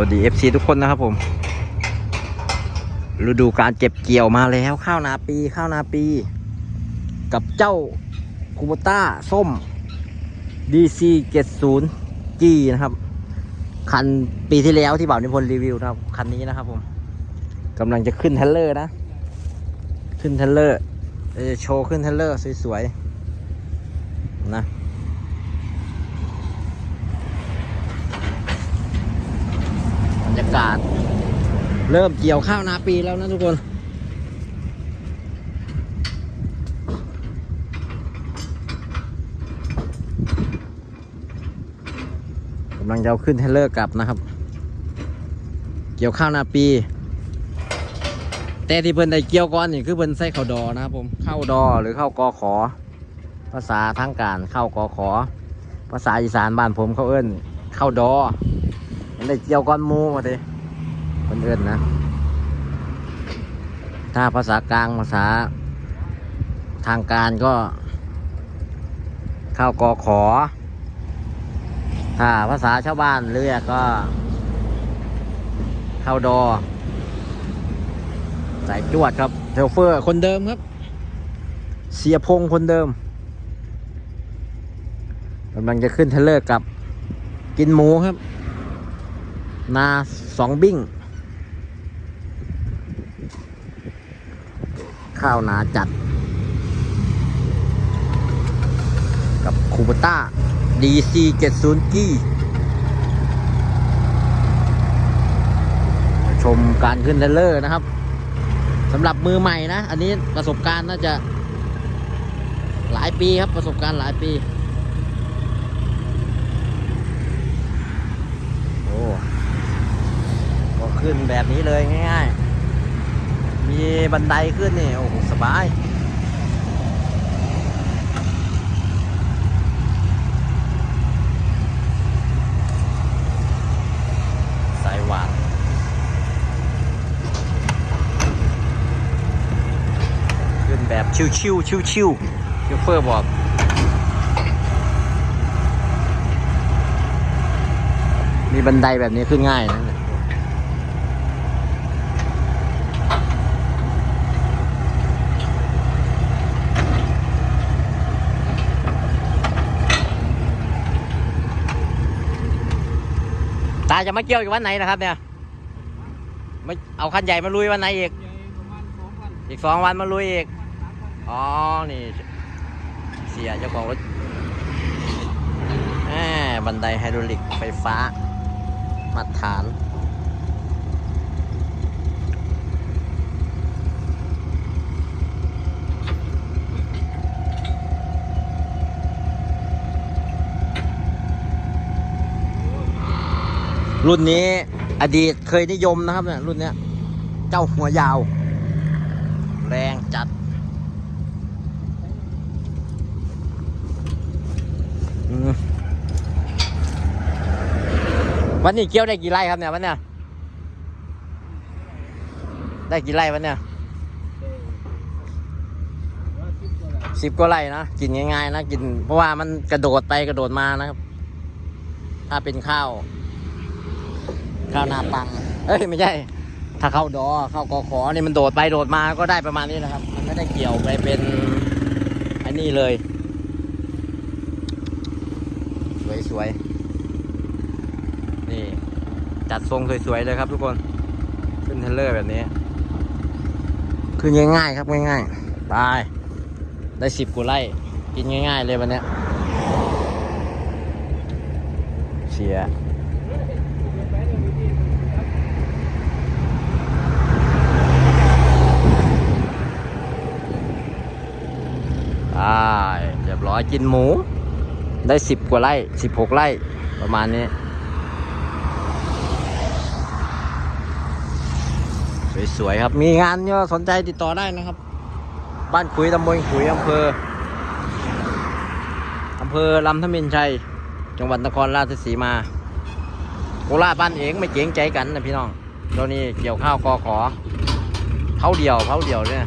วัสดี FC ทุกคนนะครับผม ฤดูการเก็บเกี่ยวมาแล้วข้าวนาปีข้าวนาปี กับเจ้าคูโบต้าส้ม DC 70 G นะครับ คันปีที่แล้วที่บ่าวนิพนธ์รีวิวนะครับ คันนี้นะครับผมกำลังจะขึ้นเทรเลอร์นะ ขึ้นเทรเลอร์เอ่อโชว์ขึ้นเทรเลอร์สวยๆนะ บรรยากาศ เริ่มเกี่ยวข้าวนาปีแล้วนะทุกคน กำลังจะเอาขึ้นเทรลเลอร์กลับนะครับ เกี่ยวข้าวนาปี แต่ที่เพิ่นได้เกี่ยวก่อนนี่คือเพิ่นใส่ข้าวดอนะครับผมข้าวดอหรือข้าวกอขอ ภาษาทางการข้าวกอขอ ภาษาอีสานบ้านผมเขาเอิ้นข้าวดอ มันได้เกี่ยวก้อนหมูมาดิคนอื่นนะ ถ้าภาษากลางภาษาทางการก็ ข้าวกอขอ ถ้าภาษาชาวบ้านเรียกก็ข้าวดอสายจวดครับเทลเฟอร์คนเดิมครับ เสียพงคนเดิมกำลังจะขึ้นเทเลอร์กลับกินหมูครับ นาสองบิ้ง ข้าวนาจัด กับคูปต้า DC 70กี้ชมการขึ้นเทรลเลอร์นะครับสำหรับมือใหม่นะ อันนี้ประสบการณ์น่าจะหลายปีครับประสบการณ์หลายปี โอ้ ก็ ขึ้นแบบนี้เลยง่ายๆ มีบันไดขึ้นนี่โอ้โหสบายสายหวานขึ้นแบบชิวๆชิวๆชิวเฟอร์บอกมีบันไดแบบนี้ขึ้นง่ายนะาจะมาเกี่ยวอยู่วันไหนนะครับ เนี่ยไม่เอาคันใหญ่มาลุยวันไหนอีก อีกสองวันมาลุยอีก อ๋อ นี่ เสียเจ้าของรถแหมบันไดไฮดรอลิกไฟฟ้ามาตรฐาน รุ่นนี้อดีตเคยนิยมนะครับเนี่ยรุ่นเนี้ย เจ้าหัวยาว แรงจัดมวันนี้เกี่ยวได้กี่ไร่ครับเนี่ยวันเนี้ยได้กี่ไร่วันเนี้ยสิบกว่าไร่นะกินง่ายๆนะกิน เพราะว่ามันกระโดดไปกระโดดมานะครับ ถ้าเป็นข้าว ข้าวนาปัง เอ้ยไม่ใช่ ถ้าเข้าดอเข้ากอขอนี่มันโดดไปโดดมาก็ได้ประมาณนี้นะครับ มันไม่ได้เกี่ยวไปเป็นอันนี้เลย สวยๆ นี่ จัดทรงสวยๆเลยครับทุกคน ขึ้นเทรลเลอร์แบบนี้ คือง่ายๆครับง่ายๆ ไป ได้สิบกว่าไร่กินง่ายๆเลยวันนี้เชียร์ เรียบร้อยกินหมู ได้สิบกว่าไร่สิบหกไร่ประมาณนี้ สวยๆครับ มีงานก็สนใจติดต่อได้นะครับ บ้านขุยตำบลขุยอำเภออำเภอลำธมินชัย จังหวัดนครราชสีมาโคราชบ้านเองไม่เจ๋งใจกันนะพี่น้องตอนนี้เกี่ยวข้าวกอขอเผาเดียวเผาเดียวเนี่ย